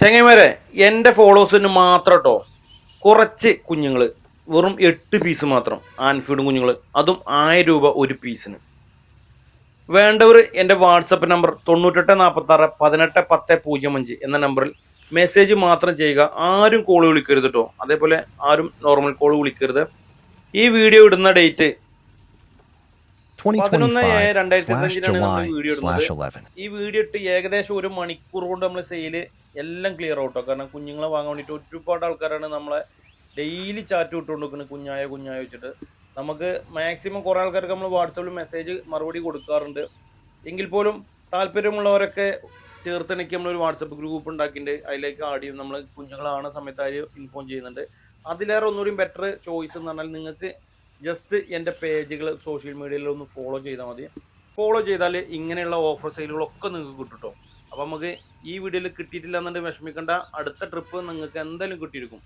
ചെങ്ങന്മാരെ എന്റെ ഫോളോവേഴ്സിന് മാത്രം കേട്ടോ കുറച്ച് കുഞ്ഞുങ്ങൾ വെറും എട്ട് പീസ് മാത്രം ആൻഫീൽഡ് കുഞ്ഞുങ്ങൾ അതും ആയിരം രൂപ ഒരു പീസിന്. വേണ്ടവർ എന്റെ വാട്സപ്പ് നമ്പർ തൊണ്ണൂറ്റെട്ട് നാൽപ്പത്താറ് പതിനെട്ട് പത്ത് പൂജ്യം അഞ്ച് എന്ന നമ്പറിൽ മെസ്സേജ് മാത്രം ചെയ്യുക. ആരും കോൾ വിളിക്കരുത് കേട്ടോ അതേപോലെ ആരും നോർമൽ കോൾ വിളിക്കരുത്. ഈ വീഡിയോ ഇടുന്ന ഡേറ്റ് 2025 രണ്ടായിരത്തി അഞ്ചിനാണ് നമ്മൾ വീഡിയോ ഇടുന്നത്. ഈ വീഡിയോ ഇട്ട് ഏകദേശം ഒരു മണിക്കൂർ കൊണ്ട് നമ്മൾ സെയിൽ എല്ലാം ക്ലിയർ ഔട്ടോ കാരണം കുഞ്ഞുങ്ങളെ വാങ്ങാൻ വേണ്ടിയിട്ട് ഒരുപാട് ആൾക്കാരാണ് നമ്മളെ ഡെയിലി ചാറ്റ് വിട്ടുകൊണ്ടിരിക്കുന്നത് കുഞ്ഞായ കുഞ്ഞായ വെച്ചിട്ട്. നമുക്ക് മാക്സിമം കുറേ ആൾക്കാർക്ക് നമ്മൾ വാട്സപ്പിൽ മെസ്സേജ് മറുപടി കൊടുക്കാറുണ്ട്. എങ്കിൽ പോലും താല്പര്യമുള്ളവരൊക്കെ ചേർത്തിണക്കി നമ്മളൊരു വാട്സപ്പ് ഗ്രൂപ്പ് ഉണ്ടാക്കിയിട്ട് അതിലേക്ക് ആഡ് ചെയ്യും നമ്മൾ കുഞ്ഞുങ്ങളാണ് സമയത്ത് ഇൻഫോം ചെയ്യുന്നുണ്ട്. അതിലേറെ ഒന്നുകൂടി ബെറ്റർ ചോയ്സ് എന്ന് പറഞ്ഞാൽ നിങ്ങൾക്ക് ജസ്റ്റ് എന്റെ പേജുകൾ സോഷ്യൽ മീഡിയയിൽ ഒന്ന് ഫോളോ ചെയ്താൽ മതി. ഫോളോ ചെയ്താൽ ഇങ്ങനെയുള്ള ഓഫർ സെയിലുകളൊക്കെ നിങ്ങൾക്ക് കേട്ടോ അപ്പോൾ നമുക്ക് ഈ വീഡിയോയിൽ കിട്ടിയിട്ടില്ല എന്നുണ്ടെങ്കിൽ വിഷമിക്കേണ്ട. അടുത്ത ട്രിപ്പ് നിങ്ങൾക്ക് എന്തായാലും കിട്ടിയിരിക്കും.